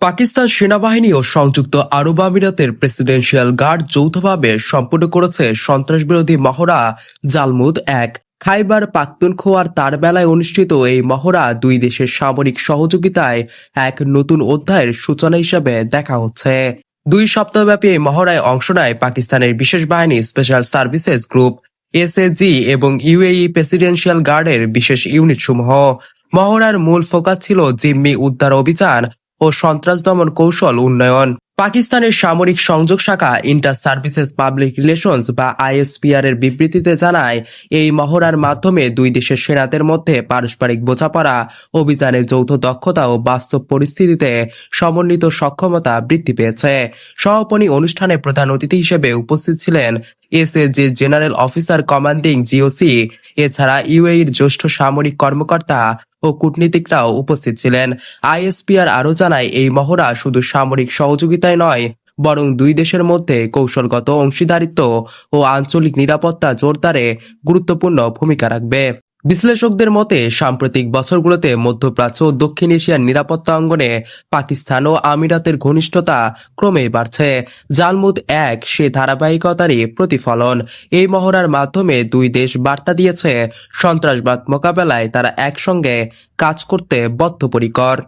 পাকিস্তান সেনাবাহিনী ও সংযুক্ত আরব আমিরাতের প্রেসিডেন্সিয়াল গার্ড যৌথভাবে সম্পূর্ণ করেছে সন্ত্রাসবিরোধী মহড়া জালমুদ এক। খাইবার পাখতুনখোয়ার তার বেলায় অনুষ্ঠিত এই মহড়া দুই দেশের সামরিক সহযোগিতায় এক নতুন অধ্যায়ের সূচনা হিসেবে দেখা হচ্ছে। দুই সপ্তাহব্যাপী এই মহড়ায় অংশ নেয় পাকিস্তানের বিশেষ বাহিনী স্পেশাল সার্ভিসেস গ্রুপ এসএজি এবং ইউএই প্রেসিডেন্সিয়াল গার্ডের বিশেষ ইউনিট সমূহ মহড়ার মূল ফোকাস ছিল জিম্মি উদ্ধার অভিযান ও সন্ত্রাস দমন কৌশল উন্নয়ন। পাকিস্তানের সামরিক সংযোগ শাখা ইন্টার সার্ভিসেস পাবলিক রিলেশনস বা আইএসপিআর এর বিবৃতিতে জানায়, এই মহড়ার মাধ্যমে দুই দেশের সেনাদের মধ্যে পারস্পরিক বোঝাপড়া, অভিযানের যৌথ দক্ষতা ও বাস্তব পরিস্থিতিতে সমন্বিত সক্ষমতা বৃদ্ধি পেয়েছে। সমাপনী অনুষ্ঠানে প্রধান অতিথি হিসেবে উপস্থিত ছিলেন SAG General Officer Commanding GOC, এছাড়া ইউএইর জ্যেষ্ঠ সামরিক কর্মকর্তা ও কূটনীতিকরাও উপস্থিত ছিলেন। আইএসপিআর আরও জানায়, এই মহড়া শুধু সামরিক সহযোগিতায় নয়, বরং দুই দেশের মধ্যে কৌশলগত অংশীদারিত্ব ও আঞ্চলিক নিরাপত্তা জোরদারে গুরুত্বপূর্ণ ভূমিকা রাখবে। বিশ্লেষকদের মতে, সাম্প্রতিক বছরগুলোতে মধ্যপ্রাচ্য ও দক্ষিণ এশিয়ার নিরাপত্তা অঙ্গনে পাকিস্তান ও আমিরাতের ঘনিষ্ঠতা ক্রমেই বাড়ছে। জালমুদ এক, সে ধারাবাহিকতারই প্রতিফলন। এই মহড়ার মাধ্যমে দুই দেশ বার্তা দিয়েছে, সন্ত্রাসবাদ মোকাবেলায় তারা একসঙ্গে কাজ করতে বদ্ধপরিকর।